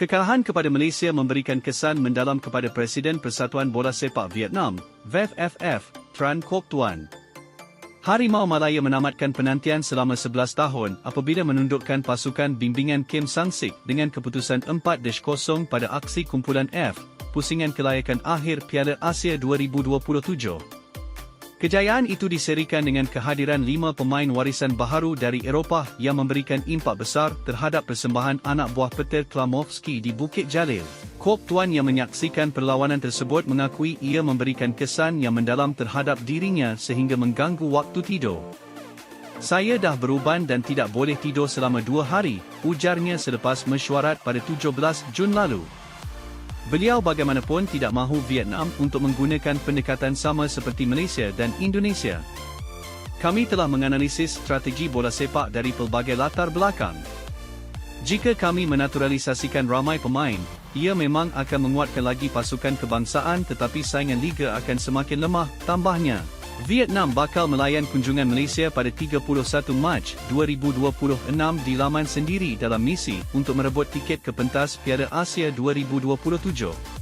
Kekalahan kepada Malaysia memberikan kesan mendalam kepada Presiden Persatuan Bola Sepak Vietnam, VFFF, Tran Kok Tuan. Harimau Malaya menamatkan penantian selama 11 tahun apabila menundukkan pasukan bimbingan Kim Sang-sik dengan keputusan 4-0 pada aksi kumpulan F, pusingan kelayakan akhir Piala Asia 2027. Kejayaan itu diserikan dengan kehadiran lima pemain warisan baharu dari Eropah yang memberikan impak besar terhadap persembahan anak buah Peter Klamovski di Bukit Jalil. Kop Tuan yang menyaksikan perlawanan tersebut mengakui ia memberikan kesan yang mendalam terhadap dirinya sehingga mengganggu waktu tidur. Saya dah beruban dan tidak boleh tidur selama dua hari, ujarnya selepas mesyuarat pada 17 Jun lalu. Beliau bagaimanapun tidak mahu Vietnam untuk menggunakan pendekatan sama seperti Malaysia dan Indonesia. Kami telah menganalisis strategi bola sepak dari pelbagai latar belakang. Jika kami menaturalisasikan ramai pemain, ia memang akan menguatkan lagi pasukan kebangsaan tetapi saingan liga akan semakin lemah, tambahnya. Vietnam bakal melayan kunjungan Malaysia pada 31 Mac 2026 di laman sendiri dalam misi untuk merebut tiket ke pentas Piala Asia 2027.